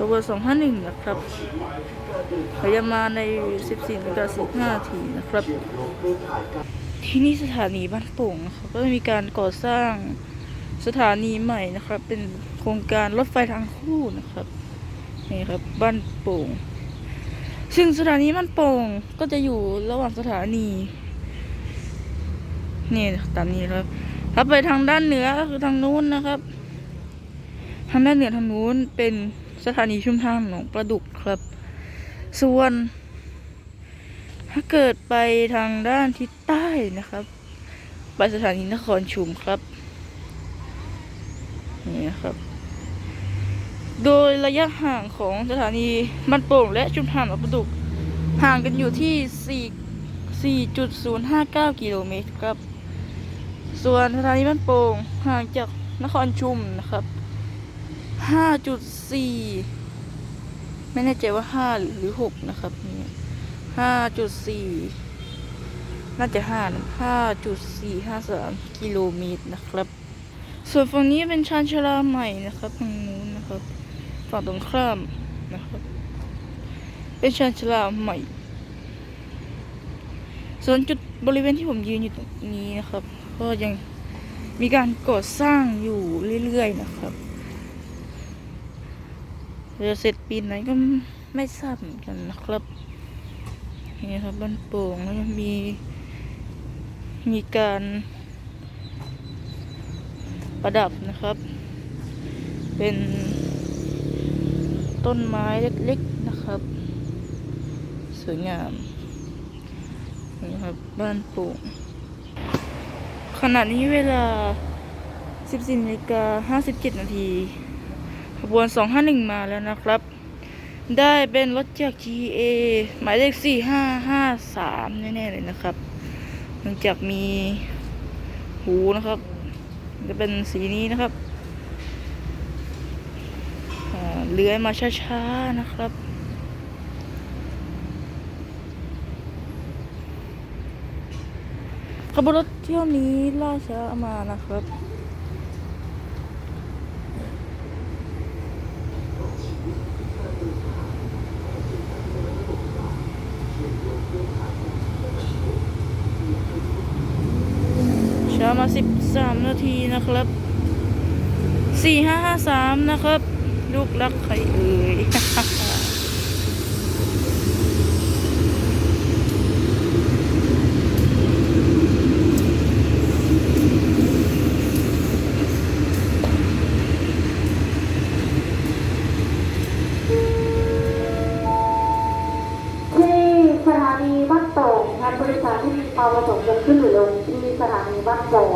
ขบวน251นะครับพยามาใน14นาฬิกา15นาทีนะครับ ที่นี่สถานีบ้านโป่งนะครับก็มีการก่อสร้างสถานีใหม่นะครับ เป็นโครงการรถไฟทางคู่นะครับนี่ครับบ้านโป่ง ซึ่งสถานีบ้านโป่งก็จะอยู่ระหว่างสถานีนี่ตามนี้ครับถ้าไปทางด้านเหนือก็คือทางนู้นนะครับ ทางด้านเหนือทางนู้นเป็น สถานีชุมทางหนองประดุกครับ ส่วน ถ้าเกิดไปทางด้านทิศใต้นะครับ ไปสถานีนครชุมครับนี่นะครับ โดยระยะห่างของสถานีบ้านโป่งและชุมทางหนองประดุกห่างกันอยู่ที่ 4 4.059 กิโลเมตรครับ ส่วนสถานีบ้านโป่งห่างจากนครชุมนะครับ 5.4ไม่แน่ใจว่า5หรือ6นะครับนี่5.4น่าจะ5นะ5.453กิโลเมตรนะครับ ส่วนฝั่งนี้เป็นชานชาลาใหม่นะครับทางนู้นนะครับ ฝั่งตรงข้ามนะครับ เป็นชานชาลาใหม่ ส่วนจุดบริเวณที่ผมยืนอยู่ตรงนี้นะครับ ก็ยังมีการก่อสร้างอยู่เรื่อยๆนะครับ จะเสร็จปีไหนก็ไม่ทราบเหมือนกันนะครับนี่ครับบ้านโป่งแล้วก็มีมีการประดับนะครับ เป็นต้นไม้เล็กๆนะครับ สวยงามนี่ครับบ้านโป่งขณะนี้เวลา 14นาฬิกา57นาที ขบวน 251 มาแล้วนะครับ ได้เป็นรถจาก GA หมายเลข 4553 แน่ๆเลยนะครับเนื่องจากมีหูนะครับ จะเป็นสีนี้นะครับเลื้อยมาช้าๆนะครับขบวนรถเที่ยวนี้ล่าช้ามานะครับามา13นาทีนะครับ4553นะครับ ลูกรักใครเอ่ย ที่สถานีบ้านโป่งงานบริษัท ที่มีความประสงค์จะขึ้นหรือลงที่สถานีบ้านโป่ง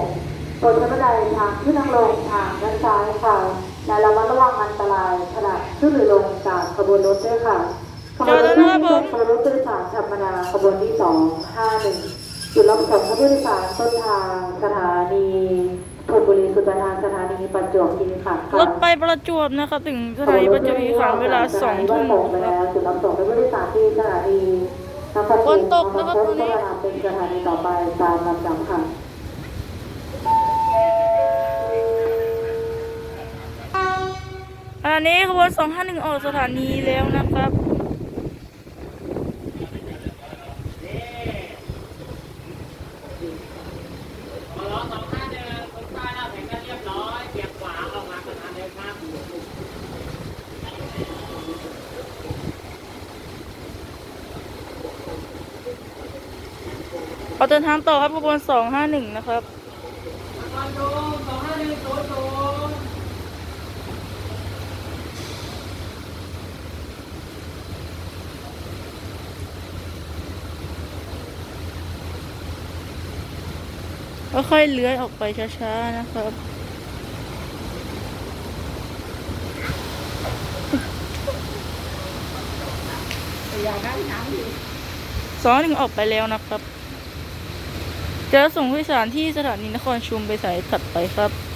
โปรดใช้บันไดทางขึ้นทางลงทางด้านซ้ายค่ะ และระมัดระวังอันตรายขณะขึ้นหรือลงจากขบวนรถด้วยค่ะขบวนรถที่เป็นขบวนรถโดยสารธรรมดาขบวนที่สองห้าหนึ่งจุดรับส่งผู้โดยสารต้นทางสถานีธนบุรีสุดทางสถานีประจวบคีรีขันธ์รค่ะถไปประจวบนะครับถึงสถานีประจวบคีรีขันธ์เวลาสองทุ่มส่งไปครัแล้บวจุดรับส่งผู้โดยสารที่สถานีนคร ฝนตกนะครับตอนนี้เป็นสถานีต่อไปตามลำดับค่ะอันนี้ขบวน251ออกสถานีแล้วนะครับ อาเดินทางต่อครับขบวน251นะครับค่อยๆเลื้อยออกไปช้าๆนะครับสองหนึ่งออกไปแล้วนะครับ จะส่งผู้โดยสารที่สถานีนครชุมไปสายถัดไปครับ